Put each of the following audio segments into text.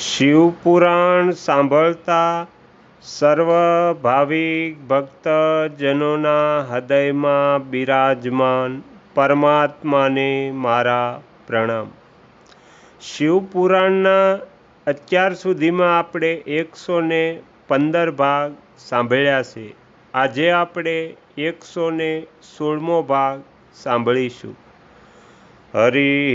શિવપુરાણ સાંભળતા સર્વ ભાવિક ભક્તજનોના હૃદયમાં બિરાજમાન પરમાત્માને મારા પ્રણામ. શિવપુરાણના અત્યાર સુધીમાં આપણે એકસો ને પંદર ભાગ સાંભળ્યા છે. આજે આપણે એકસો ને સોળમો ભાગ સાંભળીશું. હરિ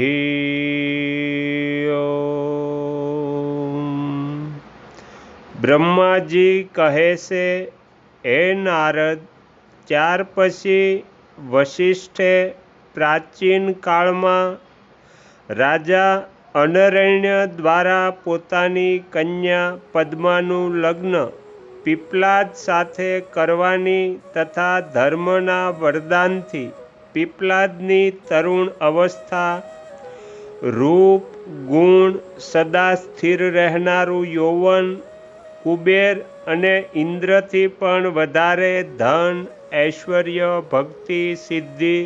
બ્રહ્માજી કહે છે, હે નારદ, ત્યાર પછી વશિષ્ઠે પ્રાચીન કાળમાં રાજા અનરણ્ય દ્વારા પોતાની કન્યા પદ્માનું લગ્ન પીપલાદ સાથે કરવાની તથા ધર્મના વરદાનથી પીપલાદની તરુણ અવસ્થા, રૂપ, ગુણ સદા સ્થિર રહેનારું યૌવન કુબેર અને ઇન્દ્રથી પણ વધારે ધન, ઐશ્વર્ય, ભક્તિ, સિદ્ધિ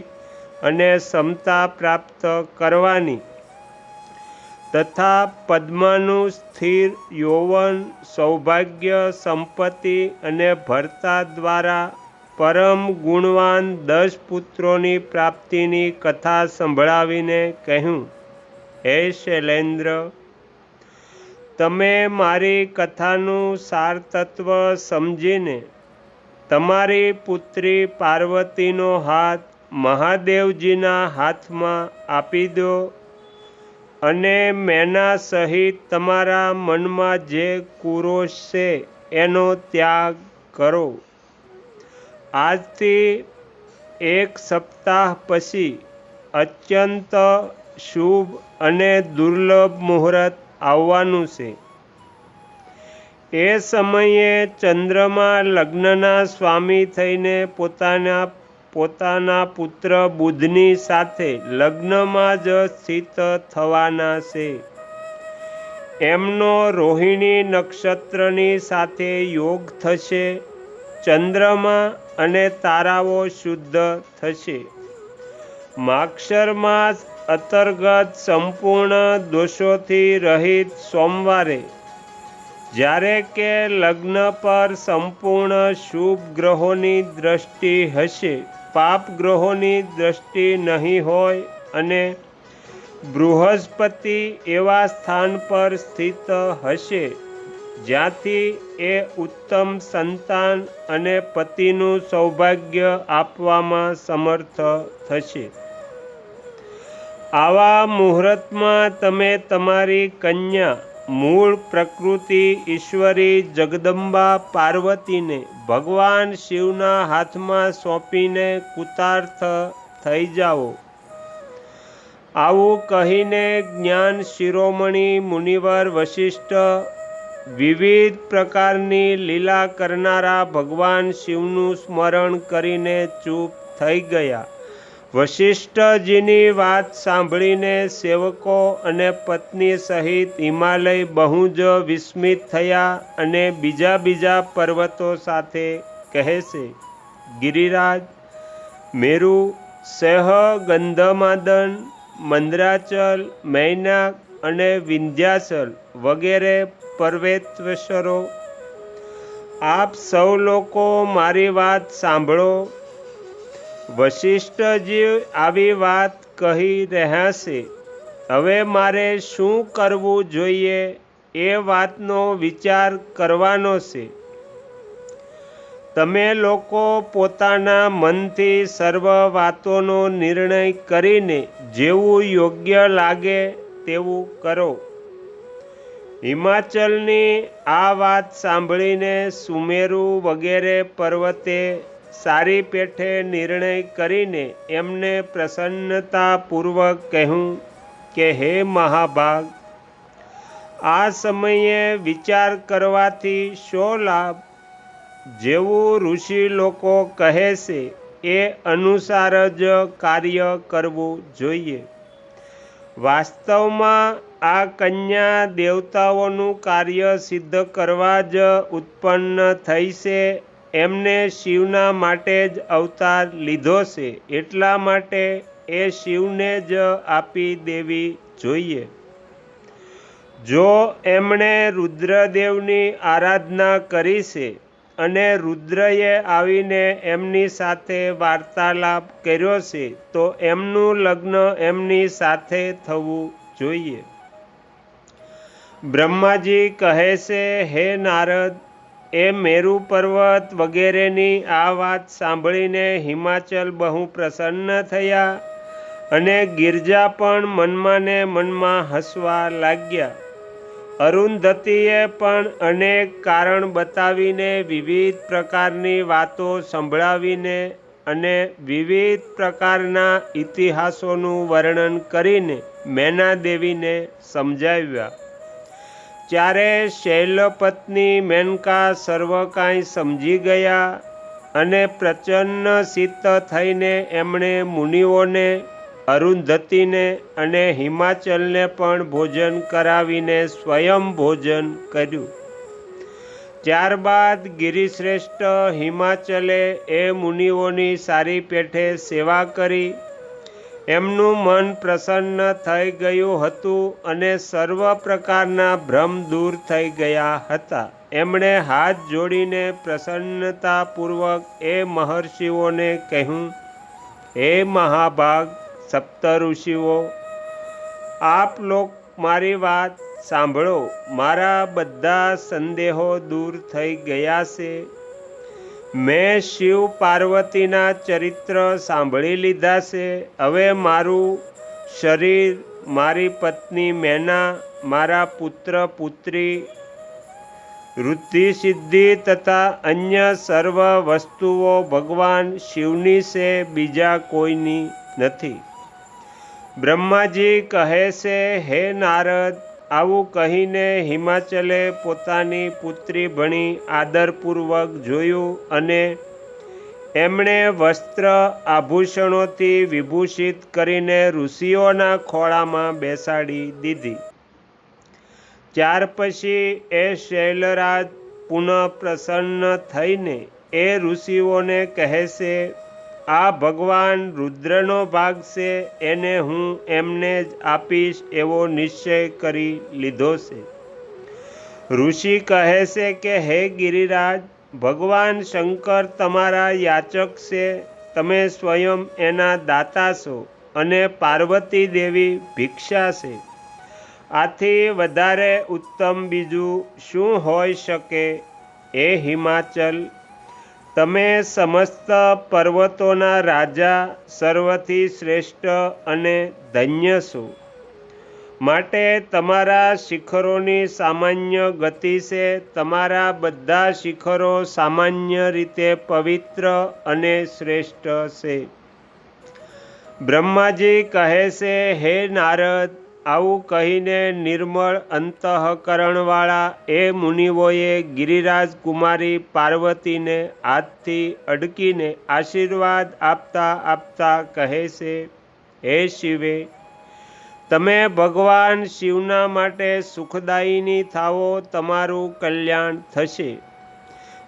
અને ક્ષમતા પ્રાપ્ત કરવાની. તથા પદ્માનું સ્થિર યૌવન, સૌભાગ્ય, સંપત્તિ અને ભરતા દ્વારા પરમ ગુણવાન દસ પુત્રોની પ્રાપ્તિની કથા સંભળાવીને કહ્યું, હે શૈલેન્દ્ર તમે મારી કથાનું સાર તત્વ સમજીને તમારી પુત્રી પાર્વતીનો હાથ મહાદેવજીના હાથમાં આપી દો અને મેના સહિત તમારા મનમાં જે કુરોશ છે એનો ત્યાગ કરો. આજથી એક સપ્તાહ પછી અત્યંત શુભ અને દુર્લભ મુહૂર્ત આવવાનું છે. એ સમયે ચંદ્રમા લગ્નના સ્વામી થઈને પોતાના પોતાના પુત્ર બુધની સાથે લગ્નમાં જ સ્થિત થવાના છે. એમનો રોહિણી નક્ષત્રની સાથે યોગ થશે, ચંદ્રમા અને તારાઓ શુદ્ધ થશે. માક્ષર માસ અંતર્ગત સંપૂર્ણ દોષોથી રહિત સોમવારે, જ્યારે કે લગ્ન પર સંપૂર્ણ શુભ ગ્રહોની દ્રષ્ટિ હશે, પાપ ગ્રહોની દ્રષ્ટિ નહીં હોય અને બૃહસ્પતિ એવા સ્થાન પર સ્થિત હશે, જ્યાંથી એ ઉત્તમ સંતાન અને પતિનું સૌભાગ્ય આપવામાં સમર્થ થશે. આવા મુહૂર્તમાં તમે તમારી કન્યા, મૂળ પ્રકૃતિ, ઈશ્વરી જગદંબા પાર્વતીને ભગવાન શિવના હાથમાં સોંપીને કૃતાર્થ થઈ જાઓ. આવું કહીને જ્ઞાન શિરોમણી મુનિવર વશિષ્ઠ વિવિધ પ્રકારની લીલા કરનારા ભગવાન શિવનું સ્મરણ કરીને ચૂપ થઈ ગયા. વશિષ્ઠજીની વાત સાંભળીને સેવકો અને પત્ની સહિત હિમાલય બહુ જ વિસ્મિત થયા અને બીજા બીજા પર્વતો સાથે કહે છે, ગિરિરાજ, મેરુ, સહ, ગંધમાદન, મંદરાચલ, મૈનાક અને વિંધ્યાચલ વગેરે પર્વતેશ્વરો આપ સૌ લોકો મારી વાત સાંભળો. વશિષ્ઠજી આવી વાત કહી રહ્યા છે. હવે મારે શું કરવું જોઈએ એ વાતનો વિચાર કરવાનો છે. તમે લોકો પોતાના મનથી સર્વ વાતોનો નિર્ણય કરીને જેવું યોગ્ય લાગે તેવું કરો. હિમાચલની આ વાત સાંભળીને સુમેરુ વગેરે પર્વતે સારી પેઠે નિર્ણય કરીને એમને પ્રસન્નતાપૂર્વક કહ્યું કે, હે મહાભાગ, આ સમયે વિચાર કરવાથી શો લાભ? જેવું ઋષિ લોકો કહે છે, એ અનુસાર જ કાર્ય કરવું જોઈએ. વાસ્તવમાં આ કન્યા દેવતાઓનું કાર્ય સિદ્ધ કરવા જ ઉત્પન્ન થઈ છે એમને શિવના માટે જ અવતાર લીધો છે, એટલા માટે એ શિવને જ આપી દેવી જોઈએ. જો એમણે રુદ્રદેવની આરાધના કરી છે અને રુદ્રએ આવીને એમની સાથે વાર્તાલાપ કર્યો છે, તો એમનું લગ્ન એમની સાથે થવું જોઈએ. બ્રહ્માજી કહે છે, હે નારદ એ મેરુ પર્વત વગેરેની આ વાત સાંભળીને હિમાચલ બહુ પ્રસન્ન થયા અને ગિરજા પણ મનમાં ને મનમાં હસવા લાગ્યા. અરુંધતીએ પણ અનેક કારણ બતાવીને વિવિધ પ્રકારની વાતો સંભળાવીને અને વિવિધ પ્રકારના ઇતિહાસોનું વર્ણન કરીને મેના દેવીને સમજાવ્યા. ત્યારે શૈલપત્ની મેનકા સર્વ કાંઈ સમજી ગયા અને પ્રચન્ન સિદ્ધ થઈને એમણે મુનિઓને, અરુંધતીને અને હિમાચલને પણ ભોજન કરાવીને સ્વયં ભોજન કર્યું. ત્યારબાદ ગિરિશ્રેષ્ઠ હિમાચલે એ મુનિઓની સારી પેઠે સેવા કરી એમનું મન પ્રસન્ન થઈ ગયું હતું અને સર્વ પ્રકારના ભ્રમ દૂર થઈ ગયા હતા. એમણે હાથ જોડીને પ્રસન્નતાપૂર્વક એ મહર્ષિઓને કહ્યું, હે મહાભાગ, સપ્ત ઋષિઓ, આપ લોક મારી વાત સાંભળો. મારા બધા સંદેહો દૂર થઈ ગયા છે. મેં શિવ પાર્વતીના ચરિત્ર સાંભળી લીધા છે. હવે મારું શરીર, મારી પત્ની મેના, મારા પુત્ર, પુત્રી વૃદ્ધિ સિદ્ધિ તથા અન્ય સર્વ વસ્તુઓ ભગવાન શિવની છે, બીજા કોઈની નથી. બ્રહ્માજી કહે છે, હે નારદ આવું કહીને હિમાચલે પોતાની પુત્રી ભણી આદરપૂર્વક જોયું અને એમણે વસ્ત્ર આભૂષણોથી વિભૂષિત કરીને ઋષિઓના ખોળામાં બેસાડી દીધી. ત્યાર પછી એ શૈલરાજ પુનઃ પ્રસન્ન થઈને એ ઋષિઓને કહેશે આ ભગવાન રુદ્રનો ભાગ છે, એને હું એમને જ આપીશ એવો નિશ્ચય કરી લીધો છે. ઋષિ કહે છે કે, હે ગિરિરાજ, ભગવાન શંકર તમારા યાચક છે, તમે સ્વયં એના દાતા છો અને પાર્વતી દેવી ભિક્ષા છે. આથી વધારે ઉત્તમ બીજું શું હોઈ શકે? એ હિમાચલ તમે સમસ્ત પર્વતોના રાજા સર્વથી શ્રેષ્ઠ અને ધન્ય છો. માટે તમારા શિખરોની સામાન્ય ગતિ છે તમારા બધા શિખરો સામાન્ય રીતે પવિત્ર અને શ્રેષ્ઠ છે. બ્રહ્માજી કહે છે, હે નારદ આવું કહીને નિર્મળ અંતઃકરણવાળા એ મુનિઓએ ગિરિરાજ કુમારી પાર્વતીને હાથથી અડકીને આશીર્વાદ આપતા આપતા કહે છે, હે શિવે, તમે ભગવાન શિવના માટે સુખદાયીની થાવો તમારું કલ્યાણ થશે.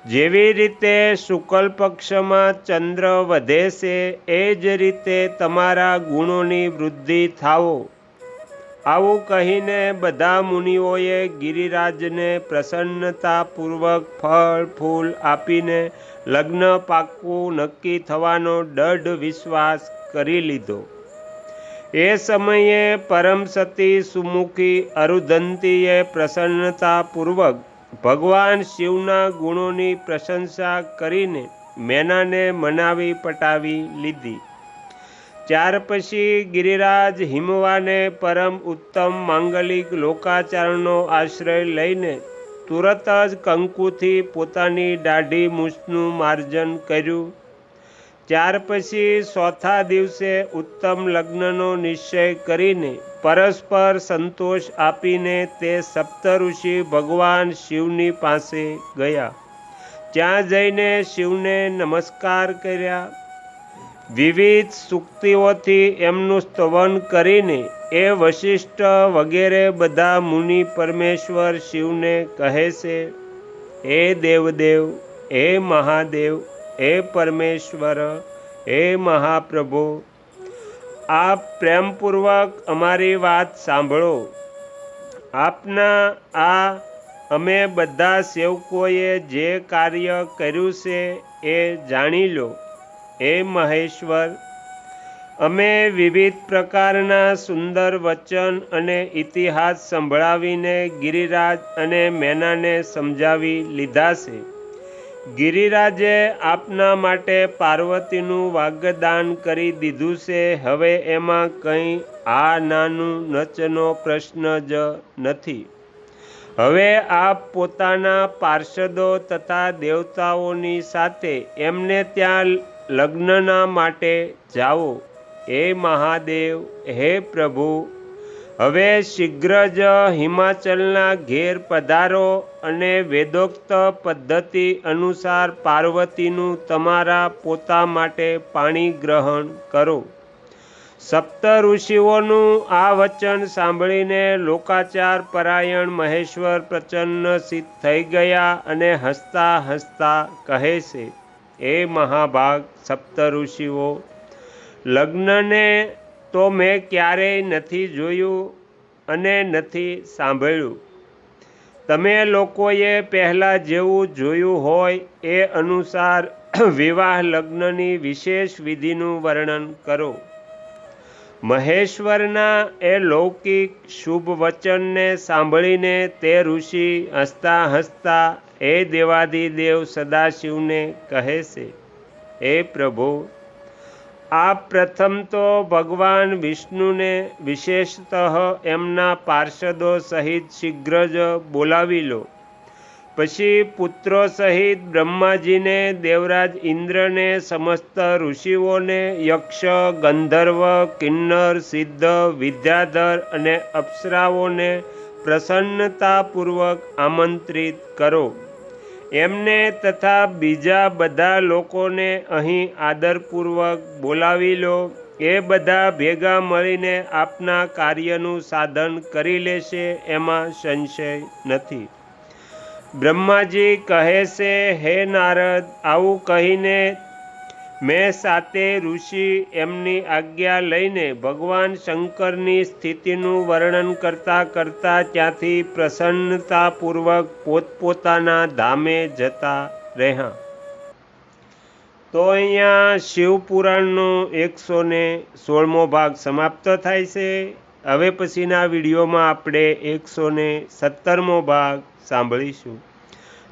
જેવી રીતે શુકલ પક્ષમાં ચંદ્ર વધે છે, એ જ રીતે તમારા ગુણોની વૃદ્ધિ થાવો આવું કહીને બધા મુનિઓએ ગિરિરાજને પ્રસન્નતાપૂર્વક ફળ, ફૂલ આપીને લગ્ન પાકવું નક્કી થવાનો દઢ વિશ્વાસ કરી લીધો. એ સમયે પરમસતી સુમુખી અરુધંતીએ પ્રસન્નતાપૂર્વક ભગવાન શિવના ગુણોની પ્રશંસા કરીને મેનાને મનાવી પટાવી લીધી. ત્યાર પછી ગિરિરાજ હિમવાને પરમ ઉત્તમ માંગલિક લોકાચારણનો આશ્રય લઈને તુરત જ કંકુથી પોતાની દાઢી મૂછનું માર્જન કર્યું. ત્યાર પછી ચોથા દિવસે ઉત્તમ લગ્નનો નિશ્ચય કરીને પરસ્પર સંતોષ આપીને તે સપ્તઋષિ ભગવાન શિવની પાસે ગયા. ત્યાં જઈને શિવને નમસ્કાર કર્યા. વિવિધ સુક્તિઓથી એમનું સ્તવન કરીને એ વશિષ્ઠ વગેરે બધા મુનિ પરમેશ્વર શિવને કહે છે, હે દેવદેવ, હે મહાદેવ, હે પરમેશ્વર, હે મહાપ્રભુ, આપ પ્રેમપૂર્વક અમારી વાત સાંભળો. આપના આ અમે બધા સેવકોએ જે કાર્ય કર્યું છે એ જાણી લો. હે મહેશ્વર, અમે વિવિધ પ્રકારના સુંદર વચન અને ઇતિહાસ સંભળાવીને ગિરિરાજ અને મેનાને સમજાવી લીધા છે. ગિરિરાજે આપના માટે પાર્વતીનું વાગ્યદાન કરી દીધું છે. હવે એમાં કંઈ આ નાનું નચનો પ્રશ્ન જ નથી. હવે આપ પોતાના પાર્ષદો તથા દેવતાઓની સાથે એમને ત્યાં લગ્નના માટે જાઓ. હે મહાદેવ, હે પ્રભુ, હવે શીઘ્ર જ હિમાચલના ઘેર પધારો અને વેદોક્ત પદ્ધતિ અનુસાર પાર્વતીનું તમારા પોતા માટે પાણી ગ્રહણ કરો. સપ્ત ઋષિઓનું આ વચન સાંભળીને લોકાચાર પરાયણ મહેશ્વર પ્રચન્ન સિદ્ધ થઈ ગયા અને હસતા હસતા કહે છે એ મહાભાગ સપ્ત ઋષિઓ. લગ્નને તો મેં ક્યારેય નથી જોયું અને નથી સાંભળ્યું. તમે લોકોએ પહેલાં જેવું જોયું હોય એ અનુસાર વિવાહ લગ્નની વિશેષ વિધિનું વર્ણન કરો. મહેશ્વરના એ લૌકિક શુભ વચનને સાંભળીને તે ઋષિ હસતા હસતા એ દેવાધિદેવ સદાશિવને કહે છે, હે પ્રભુ, આ પ્રથમ તો ભગવાન વિષ્ણુને વિશેષતઃ એમના પાર્ષદો સહિત શીઘ્ર જ બોલાવી લો. પછી પુત્રો સહિત બ્રહ્માજીને, દેવરાજ ઇન્દ્રને, સમસ્ત ઋષિઓને યક્ષ, ગંધર્વ, કિન્નર, સિદ્ધ, વિદ્યાધર અને અપ્સરાઓને પ્રસન્નતાપૂર્વક આમંત્રિત કરો. એમને તથા બીજા બધા લોકોને અહીં આદરપૂર્વક બોલાવી લો. એ બધા ભેગા મળીને આપના કાર્યનું સાધન કરી લેશે, એમાં સંશય નથી. બ્રહ્માજી કહે છે, હે નારદ, આવું કહીને મેં સાતે ઋષિ એમની આજ્ઞા લઈને ભગવાન શંકરની સ્થિતિનું વર્ણન કરતાં કરતાં ત્યાંથી પ્રસન્નતાપૂર્વક પોતપોતાના ધામે જતા રહ્યા. તો અહીંયા શિવપુરાણનો એકસો ને સોળમો ભાગ સમાપ્ત થાય છે. હવે પછીના વિડીયોમાં આપણે એકસો ને સત્તરમો ભાગ સાંભળીશું.